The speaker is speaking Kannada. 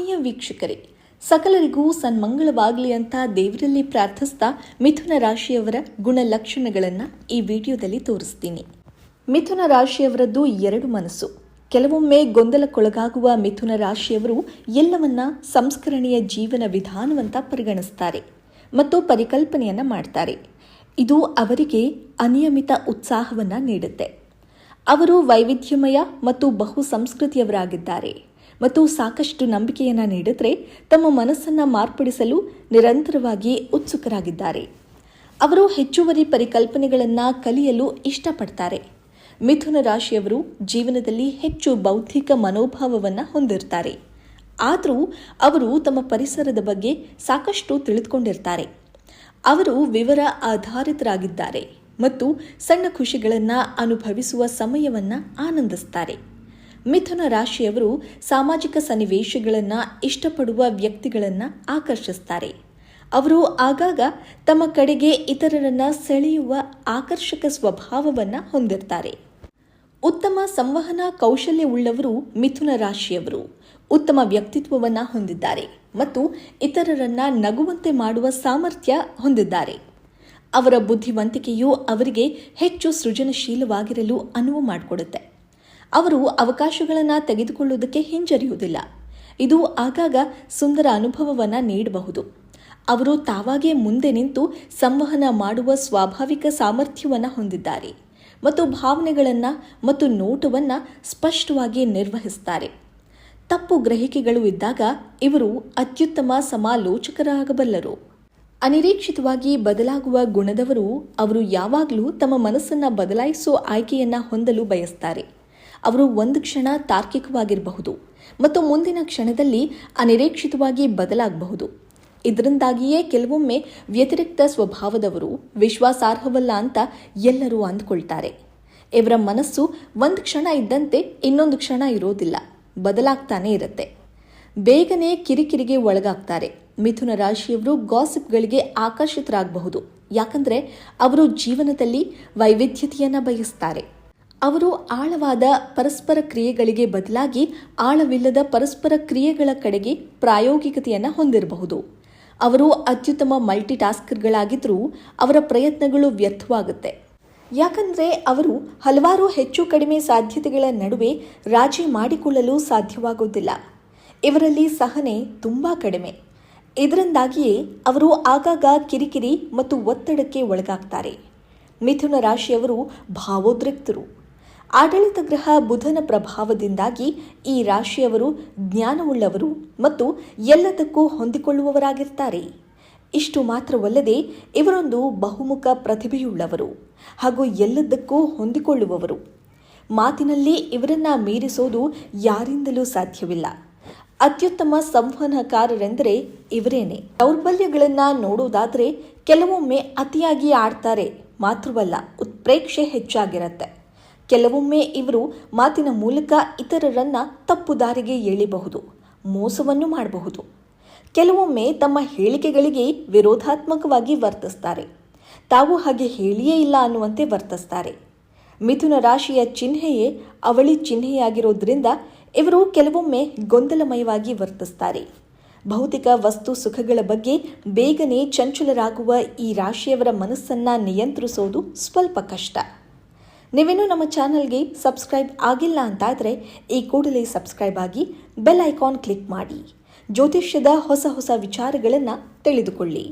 ಆತ್ಮೀಯ ವೀಕ್ಷಕರೇ, ಸಕಲರಿಗೂ ಸನ್ಮಂಗಳವಾಗಲಿ ಅಂತ ದೇವರಲ್ಲಿ ಪ್ರಾರ್ಥಿಸ್ತಾ ಮಿಥುನ ರಾಶಿಯವರ ಗುಣಲಕ್ಷಣಗಳನ್ನು ಈ ವಿಡಿಯೋದಲ್ಲಿ ತೋರಿಸ್ತೀನಿ. ಮಿಥುನ ರಾಶಿಯವರದ್ದು ಎರಡು ಮನಸ್ಸು. ಕೆಲವೊಮ್ಮೆ ಗೊಂದಲಕ್ಕೊಳಗಾಗುವ ಮಿಥುನ ರಾಶಿಯವರು ಎಲ್ಲವನ್ನ ಸಂಸ್ಕರಣೆಯ ಜೀವನ ವಿಧಾನವಂತ ಪರಿಗಣಿಸ್ತಾರೆ ಮತ್ತು ಪರಿಕಲ್ಪನೆಯನ್ನು ಮಾಡ್ತಾರೆ. ಇದು ಅವರಿಗೆ ಅನಿಯಮಿತ ಉತ್ಸಾಹವನ್ನ ನೀಡುತ್ತೆ. ಅವರು ವೈವಿಧ್ಯಮಯ ಮತ್ತು ಬಹು ಸಂಸ್ಕೃತಿಯವರಾಗಿದ್ದಾರೆ. ಮತ್ತು ಸಾಕಷ್ಟು ನಂಬಿಕೆಯನ್ನು ನೀಡಿದರೆ ತಮ್ಮ ಮನಸ್ಸನ್ನು ಮಾರ್ಪಡಿಸಲು ನಿರಂತರವಾಗಿ ಉತ್ಸುಕರಾಗಿದ್ದಾರೆ. ಅವರು ಹೆಚ್ಚುವರಿ ಪರಿಕಲ್ಪನೆಗಳನ್ನು ಕಲಿಯಲು ಇಷ್ಟಪಡ್ತಾರೆ. ಮಿಥುನ ರಾಶಿಯವರು ಜೀವನದಲ್ಲಿ ಹೆಚ್ಚು ಬೌದ್ಧಿಕ ಮನೋಭಾವವನ್ನು ಹೊಂದಿರ್ತಾರೆ. ಆದರೂ ಅವರು ತಮ್ಮ ಪರಿಸರದ ಬಗ್ಗೆ ಸಾಕಷ್ಟು ತಿಳಿದುಕೊಂಡಿರ್ತಾರೆ. ಅವರು ವಿವರ ಆಧಾರಿತರಾಗಿದ್ದಾರೆ ಮತ್ತು ಸಣ್ಣ ಖುಷಿಗಳನ್ನು ಅನುಭವಿಸುವ ಸಮಯವನ್ನು ಆನಂದಿಸ್ತಾರೆ. ಮಿಥುನ ರಾಶಿಯವರು ಸಾಮಾಜಿಕ ಸನ್ನಿವೇಶಗಳನ್ನು ಇಷ್ಟಪಡುವ ವ್ಯಕ್ತಿಗಳನ್ನು ಆಕರ್ಷಿಸ್ತಾರೆ. ಅವರು ಆಗಾಗ ತಮ್ಮ ಕಡೆಗೆ ಇತರರನ್ನು ಸೆಳೆಯುವ ಆಕರ್ಷಕ ಸ್ವಭಾವವನ್ನು ಹೊಂದಿರ್ತಾರೆ. ಉತ್ತಮ ಸಂವಹನ ಕೌಶಲ್ಯವುಳ್ಳವರು ಮಿಥುನ ರಾಶಿಯವರು. ಉತ್ತಮ ವ್ಯಕ್ತಿತ್ವವನ್ನು ಹೊಂದಿದ್ದಾರೆ ಮತ್ತು ಇತರರನ್ನು ನಗುವಂತೆ ಮಾಡುವ ಸಾಮರ್ಥ್ಯ ಹೊಂದಿದ್ದಾರೆ. ಅವರ ಬುದ್ಧಿವಂತಿಕೆಯು ಅವರಿಗೆ ಹೆಚ್ಚು ಸೃಜನಶೀಲವಾಗಿರಲು ಅನುವು ಮಾಡಿಕೊಡುತ್ತೆ. ಅವರು ಅವಕಾಶಗಳನ್ನು ತೆಗೆದುಕೊಳ್ಳುವುದಕ್ಕೆ ಹಿಂಜರಿಯುವುದಿಲ್ಲ. ಇದು ಆಗಾಗ ಸುಂದರ ಅನುಭವವನ್ನು ನೀಡಬಹುದು. ಅವರು ತಾವಾಗೇ ಮುಂದೆ ನಿಂತು ಸಂವಹನ ಮಾಡುವ ಸ್ವಾಭಾವಿಕ ಸಾಮರ್ಥ್ಯವನ್ನು ಹೊಂದಿದ್ದಾರೆ ಮತ್ತು ಭಾವನೆಗಳನ್ನು ಮತ್ತು ನೋಟವನ್ನು ಸ್ಪಷ್ಟವಾಗಿ ನಿರ್ವಹಿಸುತ್ತಾರೆ ತಪ್ಪು ಗ್ರಹಿಕೆಗಳು ಇದ್ದಾಗ ಇವರು ಅತ್ಯುತ್ತಮ ಸಮಾಲೋಚಕರಾಗಬಲ್ಲರು. ಅನಿರೀಕ್ಷಿತವಾಗಿ ಬದಲಾಗುವ ಗುಣದವರು ಅವರು ಯಾವಾಗಲೂ ತಮ್ಮ ಮನಸ್ಸನ್ನು ಬದಲಾಯಿಸೋ ಆಯ್ಕೆಯನ್ನು ಹೊಂದಲು ಬಯಸ್ತಾರೆ. ಅವರು ಒಂದು ಕ್ಷಣ ತಾರ್ಕಿಕವಾಗಿರಬಹುದು ಮತ್ತು ಮುಂದಿನ ಕ್ಷಣದಲ್ಲಿ ಅನಿರೀಕ್ಷಿತವಾಗಿ ಬದಲಾಗಬಹುದು. ಇದರಿಂದಾಗಿಯೇ ಕೆಲವೊಮ್ಮೆ ವ್ಯತಿರಿಕ್ತ ಸ್ವಭಾವದವರು ವಿಶ್ವಾಸಾರ್ಹವಲ್ಲ ಅಂತ ಎಲ್ಲರೂ ಅಂದುಕೊಳ್ತಾರೆ. ಇವರ ಮನಸ್ಸು ಒಂದು ಕ್ಷಣ ಇದ್ದಂತೆ ಇನ್ನೊಂದು ಕ್ಷಣ ಇರೋದಿಲ್ಲ, ಬದಲಾಗ್ತಾನೆ ಇರುತ್ತೆ. ಬೇಗನೆ ಕಿರಿಕಿರಿಗೆ ಒಳಗಾಗ್ತಾರೆ. ಮಿಥುನ ರಾಶಿಯವರು ಗಾಸಿಪ್ಗಳಿಗೆ ಆಕರ್ಷಿತರಾಗಬಹುದು, ಯಾಕಂದ್ರೆ ಅವರು ಜೀವನದಲ್ಲಿ ವೈವಿಧ್ಯತೆಯನ್ನು ಬಯಸ್ತಾರೆ. ಅವರು ಆಳವಾದ ಪರಸ್ಪರ ಕ್ರಿಯೆಗಳಿಗೆ ಬದಲಾಗಿ ಆಳವಿಲ್ಲದ ಪರಸ್ಪರ ಕ್ರಿಯೆಗಳ ಕಡೆಗೆ ಪ್ರಾಯೋಗಿಕತೆಯನ್ನು ಹೊಂದಿರಬಹುದು. ಅವರು ಅತ್ಯುತ್ತಮ ಮಲ್ಟಿಟಾಸ್ಕರ್ಗಳಾಗಿದ್ದರೂ ಅವರ ಪ್ರಯತ್ನಗಳು ವ್ಯರ್ಥವಾಗುತ್ತೆ. ಯಾಕಂದರೆ ಅವರು ಹಲವಾರು ಹೆಚ್ಚು ಕಡಿಮೆ ಸಾಧ್ಯತೆಗಳ ನಡುವೆ ರಾಜಿ ಮಾಡಿಕೊಳ್ಳಲು ಸಾಧ್ಯವಾಗುವುದಿಲ್ಲ. ಇವರಲ್ಲಿ ಸಹನೆ ತುಂಬ ಕಡಿಮೆ. ಇದರಿಂದಾಗಿಯೇ ಅವರು ಆಗಾಗ ಕಿರಿಕಿರಿ ಮತ್ತು ಒತ್ತಡಕ್ಕೆ ಒಳಗಾಗ್ತಾರೆ. ಮಿಥುನ ರಾಶಿಯವರು ಭಾವೋದ್ರಿಕ್ತರು. ಆಡಳಿತ ಗ್ರಹ ಬುಧನ ಪ್ರಭಾವದಿಂದಾಗಿ ಈ ರಾಶಿಯವರು ಜ್ಞಾನವುಳ್ಳವರು ಮತ್ತು ಎಲ್ಲದಕ್ಕೂ ಹೊಂದಿಕೊಳ್ಳುವವರಾಗಿರ್ತಾರೆ. ಇಷ್ಟು ಮಾತ್ರವಲ್ಲದೆ ಇವರೊಂದು ಬಹುಮುಖ ಪ್ರತಿಭೆಯುಳ್ಳವರು ಹಾಗೂ ಎಲ್ಲದಕ್ಕೂ ಹೊಂದಿಕೊಳ್ಳುವವರು. ಮಾತಿನಲ್ಲಿ ಇವರನ್ನ ಮೀರಿಸೋದು ಯಾರಿಂದಲೂ ಸಾಧ್ಯವಿಲ್ಲ. ಅತ್ಯುತ್ತಮ ಸಂವಹನಕಾರರೆಂದರೆ ಇವರೇನೆ. ದೌರ್ಬಲ್ಯಗಳನ್ನು ನೋಡುವುದಾದರೆ ಕೆಲವೊಮ್ಮೆ ಅತಿಯಾಗಿ ಆಡ್ತಾರೆ, ಮಾತ್ರವಲ್ಲ ಉತ್ಪ್ರೇಕ್ಷೆ ಹೆಚ್ಚಾಗಿರತ್ತೆ. ಕೆಲವೊಮ್ಮೆ ಇವರು ಮಾತಿನ ಮೂಲಕ ಇತರರನ್ನ ತಪ್ಪು ದಾರಿಗೆ ಎಳಿಬಹುದು, ಮೋಸವನ್ನು ಮಾಡಬಹುದು. ಕೆಲವೊಮ್ಮೆ ತಮ್ಮ ಹೇಳಿಕೆಗಳಿಗೆ ವಿರೋಧಾತ್ಮಕವಾಗಿ ವರ್ತಿಸ್ತಾರೆ. ತಾವು ಹಾಗೆ ಹೇಳಿಯೇ ಇಲ್ಲ ಅನ್ನುವಂತೆ ವರ್ತಿಸ್ತಾರೆ. ಮಿಥುನ ರಾಶಿಯ ಚಿಹ್ನೆಯೇ ಅವಳಿ ಚಿಹ್ನೆಯಾಗಿರೋದ್ರಿಂದ ಇವರು ಕೆಲವೊಮ್ಮೆ ಗೊಂದಲಮಯವಾಗಿ ವರ್ತಿಸ್ತಾರೆ. ಭೌತಿಕ ವಸ್ತು ಸುಖಗಳ ಬಗ್ಗೆ ಬೇಗನೆ ಚಂಚಲರಾಗುವ ಈ ರಾಶಿಯವರ ಮನಸ್ಸನ್ನ ನಿಯಂತ್ರಿಸೋದು ಸ್ವಲ್ಪ ಕಷ್ಟ. ನೀವೇನು ನಮ್ಮ ಚಾನಲ್ಗೆ ಸಬ್ಸ್ಕ್ರೈಬ್ ಆಗಿಲ್ಲ ಅಂತಾದರೆ ಈ ಕೂಡಲೇ ಸಬ್ಸ್ಕ್ರೈಬ್ ಆಗಿ ಬೆಲ್ ಐಕಾನ್ ಕ್ಲಿಕ್ ಮಾಡಿ. ಜ್ಯೋತಿಷ್ಯದ ಹೊಸ ಹೊಸ ವಿಚಾರಗಳನ್ನು ತಿಳಿದುಕೊಳ್ಳಿ.